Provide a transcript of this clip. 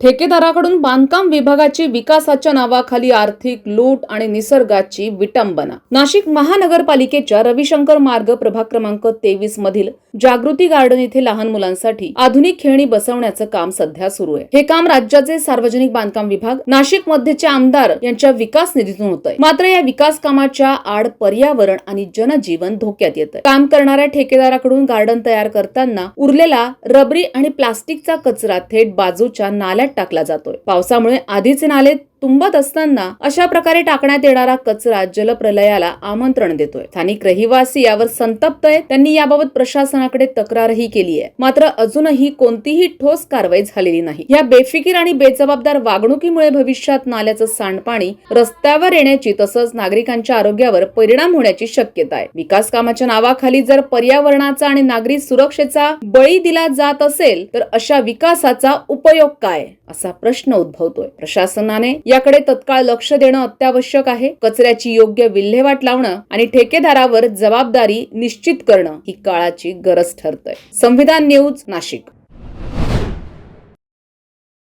ठेकेदाराकडून बांधकाम विभागाची विकासाच्या नावाखाली आर्थिक लूट आणि निसर्गाची विटंबना. नाशिक महानगरपालिकेच्या रविशंकर मार्ग प्रभाग क्रमांक तेवीस मधील जागृती गार्डन येथे लहान मुलांसाठी आधुनिक खेळणी बसवण्याचं काम सध्या सुरू आहे. हे काम राज्याचे सार्वजनिक बांधकाम विभाग नाशिक मध्येचे आमदार यांच्या विकास निधीतून होत आहे मात्र या विकास कामाच्या आड पर्यावरण आणि जनजीवन धोक्यात येत आहे काम करणाऱ्या ठेकेदाराकडून गार्डन तयार करताना उरलेला रबरी आणि प्लास्टिकचा कचरा थेट बाजूच्या नाल्या नाल्यात टाकला जातोय. पावसामुळे आधीच नाले तुंबत असताना अशा प्रकारे टाकण्यात येणारा कचरा जलप्रलयाला आमंत्रण देतोय. स्थानिक रहिवासी यावर संतप्त आहेत. त्यांनी याबाबत प्रशासनाकडे तक्रारही केली आहे. मात्र अजूनही कोणतीही ठोस कारवाई झालेली नाही. या बेफिकीर आणि बेजबाबदार वागणुकीमुळे भविष्यात नाल्याचं सांडपाणी रस्त्यावर येण्याची तसंच नागरिकांच्या आरोग्यावर परिणाम होण्याची शक्यता आहे. विकास कामाच्या नावाखाली जर पर्यावरणाचा आणि नागरिक सुरक्षेचा बळी दिला जात असेल तर अशा विकासाचा उपयोग काय? असा प्रश्न उद्भवतोय. प्रशासनाने याकडे तत्काळ लक्ष देणं अत्यावश्यक आहे. कचऱ्याची योग्य विल्हेवाट लावणं आणि ठेकेदारावर जबाबदारी निश्चित करणं ही काळाची गरज ठरतय. संविधान न्यूज नाशिक.